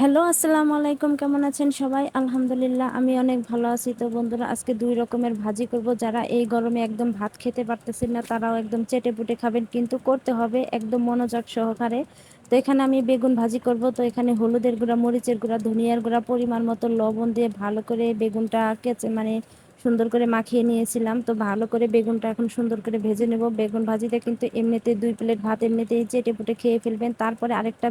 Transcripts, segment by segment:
Hello, আসসালামু আলাইকুম। কেমন আছেন সবাই? আলহামদুলিল্লাহ, আমি অনেক ভালো আছি। তো বন্ধুরা, আজকে দুই রকমের ভাজি করব। যারা এই গরমে একদম ভাত খেতে পারতেছেন না, তারাও একদম চেটে পুটে খাবেন। কিন্তু করতে হবে একদম মনোযোগ সহকারে। তো এখানে আমি বেগুন ভাজি করব। তো এখানে হলুদের গুঁড়া, মরিচের গুঁড়া, ধনিয়ার গুঁড়া, পরিমাণ মতো লবণ দিয়ে ভালো করে বেগুনটা কেচে মানে সুন্দর করে মাখিয়ে নিয়েছিলাম। তো ভালো করে বেগুনটা এখন সুন্দর করে ভেজে নেব। বেগুন ভাজিতে কিন্তু এমনিতে দুই প্লেট ভাত এমনিতেই চেটে পুটে খেয়ে ফেলবেন। তারপরে আরেকটা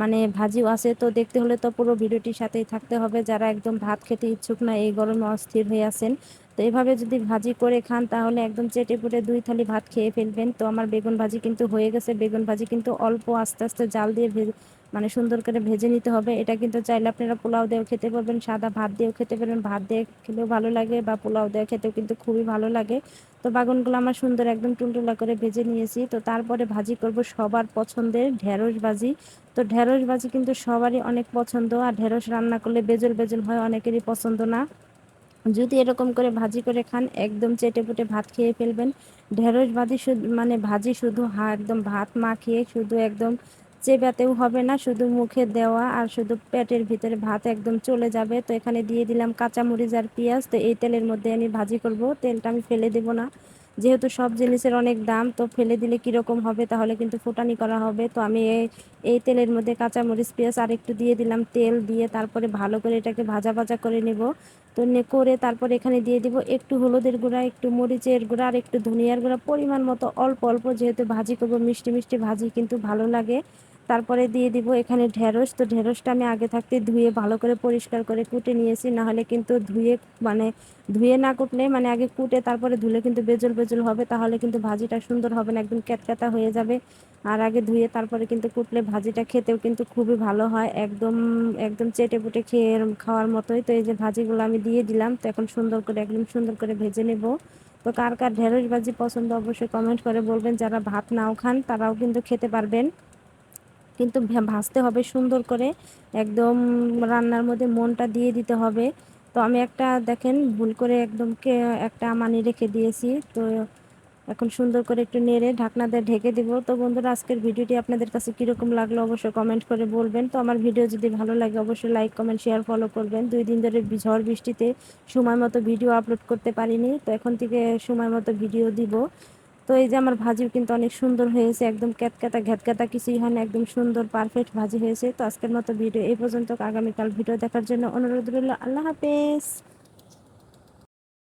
মানে ভাজিও আছে। তো দেখতে হলে তো পুরো ভিডিওটির সাথেই থাকতে হবে। যারা একদম ভাত খেতে ইচ্ছুক না, এই গরমে অস্থির হয়ে আছেন তো এভাবে যদি ভাজি করে খান, তাহলে একদম চেটে পুটে দুই থালি ভাত খেয়ে ফেলবেন। তো আমার বেগুন ভাজি কিন্তু হয়ে গেছে। বেগুন ভাজি কিন্তু অল্প আস্তে আস্তে জাল দিয়ে ভেজে মানে সুন্দর করে ভেজে নিতে হবে। এটা কিন্তু চাইলে আপনারা পোলাও দিয়েও খেতে পারবেন, সাদা ভাত দিয়েও খেতে পারবেন। ভাত দিয়ে খেলেও ভালো লাগে বা পোলাও দিয়ে খেতেও কিন্তু খুবই ভালো লাগে। তো বাগুনগুলো আমার সুন্দর একদম টুলটুলা করে ভেজে নিয়েছি। তো তারপরে ভাজি করব সবার পছন্দের ঢেঁড়স ভাজি। তো ঢেঁড়স ভাজি কিন্তু সবারই অনেক পছন্দ। আর ঢেঁড়স রান্না করলে বেজল বেজল হয়, অনেকেরই পছন্দ না। যদি এরকম করে ভাজি করে খান, একদম চেটে পুটে ভাত খেয়ে ফেলবেন। ঢেঁড়স ভাজি মানে ভাজি শুধু হা, একদম ভাত মাখিয়ে শুধু একদম চেবাতেও হবে না, শুধু মুখে দেওয়া আর শুধু পেটের ভিতরে ভাত একদম চলে যাবে। তো এখানে দিয়ে দিলাম কাঁচামরিচ আর পেঁয়াজ। তো এই তেলের মধ্যে আমি ভাজি করব। তেলটা আমি ফেলে দেব না। যেহেতু সব জিনিসের অনেক দাম, তো ফেলে দিলে কীরকম হবে? তাহলে কিন্তু ফুটানি করা হবে। তো আমি এই তেলের মধ্যে কাঁচামরিচ, পেঁয়াজ আর একটু দিয়ে দিলাম তেল দিয়ে তারপরে ভালো করে এটাকে ভাজা ভাজা করে নেব। তো করে তারপর এখানে দিয়ে দিব একটু হলুদের গুঁড়া, একটু মরিচের গুঁড়া আর একটু ধনিয়ার গুঁড়া। পরিমাণ মতো অল্প অল্প যেহেতু ভাজি করব, মিষ্টি মিষ্টি ভাজি কিন্তু ভালো লাগে। তারপরে দিয়ে দিব এখানে ঢেঁড়স। তো ঢেঁড়সটা আমি আগে থাকতে ধুয়ে ভালো করে পরিষ্কার করে কুটে নিয়েছি, নাহলে কিন্তু ধুয়ে মানে ধুয়ে না কুটলে মানে আগে কুটে তারপরে ধুলে কিন্তু বেজল বেজল হবে, তাহলে কিন্তু ভাজিটা সুন্দর হবে না, একদম ক্যাতক্যাতা হয়ে যাবে। আর আগে ধুয়ে তারপরে কিন্তু কুটলে ভাজিটা খেতেও কিন্তু খুবই ভালো হয়, একদম একদম চেটে পুটে খেয়ে খাওয়ার মতোই। তো এই যে ভাজিগুলো আমি দিয়ে দিলাম, তো এখন সুন্দর করে, একদম সুন্দর করে ভেজে নেব। তো কার কার ঢেঁড়স ভাজি পছন্দ অবশ্যই কমেন্ট করে বলবেন, যারা ভাত নাও খান তারাও কিন্তু খেতে পারবেন। কিন্তু ভাজতে হবে সুন্দর করে। একদম রান্নার মধ্যে মনটা দিয়ে দিতে হবে। তো আমি একটা, দেখেন, ভুল করে একদম একটা মানি রেখে দিয়েছি। তো এখন সুন্দর করে একটু নেড়ে ঢাকনা দিয়ে ঢেকে দিব। তো বন্ধুরা, আজকের ভিডিওটি আপনাদের কাছে কীরকম লাগল অবশ্যই কমেন্ট করে বলবেন। তো আমার ভিডিও যদি ভালো লাগে, অবশ্যই লাইক, কমেন্ট, শেয়ার, ফলো করবেন। দুই দিন ধরে ঝড় বৃষ্টিতে সময় মতো ভিডিও আপলোড করতে পারিনি। তো এখন থেকে সময় মতো ভিডিও দিব। তো এই যে আমার ভাজিও কিন্তু অনেক সুন্দর হয়েছে, একদম ক্যাতক্যাতা ঘ্যাতক্যাতা কিছুই হয় না, একদম সুন্দর পারফেক্ট ভাজি হয়েছে। তো আজকের মতো ভিডিও এই পর্যন্ত। আগামীকাল ভিডিও দেখার জন্য অনুরোধ রইল। আল্লাহ হাফেজ।